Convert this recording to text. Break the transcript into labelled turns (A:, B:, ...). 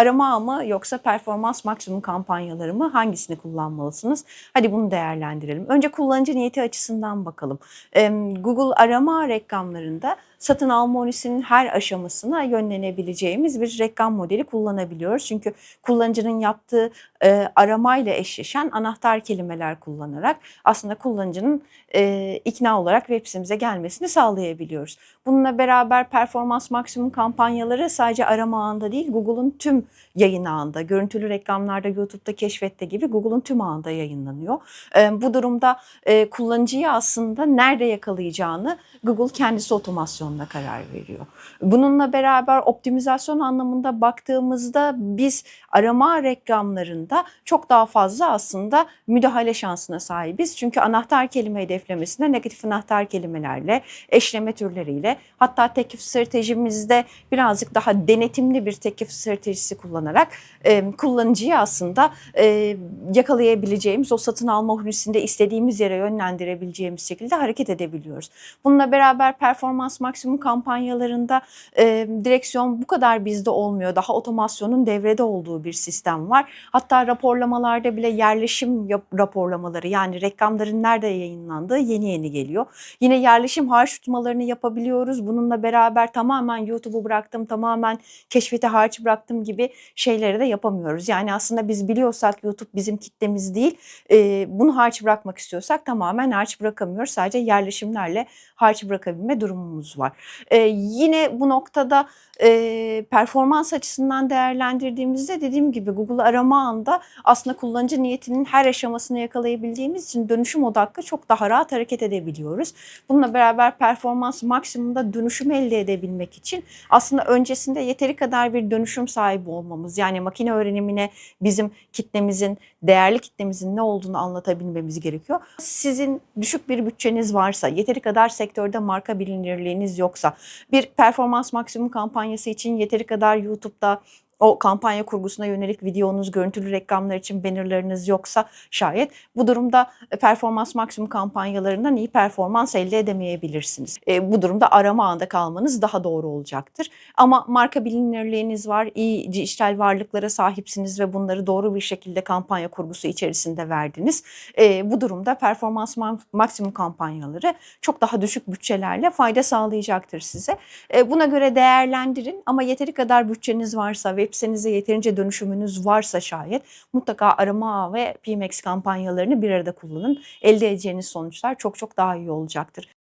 A: arama mı yoksa performans maksimum kampanyaları mı hangisini kullanmalısınız? Hadi bunu değerlendirelim. Önce kullanıcı niyeti açısından bakalım. Google arama reklamlarında satın alma onisinin her aşamasına yönlenebileceğimiz bir reklam modeli kullanabiliyoruz. Çünkü kullanıcının yaptığı e, aramayla eşleşen anahtar kelimeler kullanarak aslında kullanıcının e, ikna olarak web sitemize gelmesini sağlayabiliyoruz. Bununla beraber performans maksimum kampanyaları sadece arama ağında değil Google'un tüm yayın ağında, görüntülü reklamlarda YouTube'da keşfette gibi Google'un tüm ağında yayınlanıyor. E, bu durumda e, kullanıcıyı aslında nerede yakalayacağını Google kendisi otomasyonla karar veriyor. Bununla beraber optimizasyon anlamında baktığımızda biz arama reklamlarında çok daha fazla aslında müdahale şansına sahibiz. Çünkü anahtar kelime hedeflemesinde negatif anahtar kelimelerle, eşleme türleriyle hatta teklif stratejimizde birazcık daha denetimli bir teklif stratejisi kullanarak e, kullanıcıyı aslında e, yakalayabileceğimiz, o satın alma hususunda istediğimiz yere yönlendirebileceğimiz şekilde hareket edebiliyoruz. Bununla beraber performans maksimum kampanyalarında e, direksiyon bu kadar bizde olmuyor. Daha otomasyonun devrede olduğu bir sistem var. Hatta raporlamalarda bile yerleşim raporlamaları yani reklamların nerede yayınlandığı yeni yeni geliyor. Yine yerleşim harç tutmalarını yapabiliyoruz. Bununla beraber tamamen YouTube'u bıraktım, tamamen keşfete harç bıraktım gibi şeyleri de yapamıyoruz. Yani aslında biz biliyorsak YouTube bizim kitlemiz değil, e, bunu harç bırakmak istiyorsak tamamen harç bırakamıyoruz. Sadece yerleşimlerle harç bırakabilme durumumuz var. E, yine bu noktada e, performans açısından değerlendirdiğimizde dediğim gibi Google arama anda aslında kullanıcı niyetinin her aşamasını yakalayabildiğimiz için dönüşüm odaklı çok daha rahat hareket edebiliyoruz. Bununla beraber performans maksimumda dönüşüm elde edebilmek için aslında öncesinde yeteri kadar bir dönüşüm sahibi olmamız yani makine öğrenimine bizim kitlemizin, değerli kitlemizin ne olduğunu anlatabilmemiz gerekiyor. Sizin düşük bir bütçeniz varsa, yeteri kadar sektörde marka bilinirliğiniz yoksa, bir performans maksimum kampanyası için yeteri kadar YouTube'da o kampanya kurgusuna yönelik videonuz, görüntülü reklamlar için bannerlarınız yoksa şayet bu durumda e, performans maksimum kampanyalarından iyi performans elde edemeyebilirsiniz. E, bu durumda arama ağında kalmanız daha doğru olacaktır. Ama marka bilinirliğiniz var, iyi dijital varlıklara sahipsiniz ve bunları doğru bir şekilde kampanya kurgusu içerisinde verdiniz. E, bu durumda performans ma- maksimum kampanyaları çok daha düşük bütçelerle fayda sağlayacaktır size. E, buna göre değerlendirin ama yeteri kadar bütçeniz varsa, web sitenize yeterince dönüşümünüz varsa şayet mutlaka arama ağı ve PMX kampanyalarını bir arada kullanın. Elde edeceğiniz sonuçlar çok çok daha iyi olacaktır.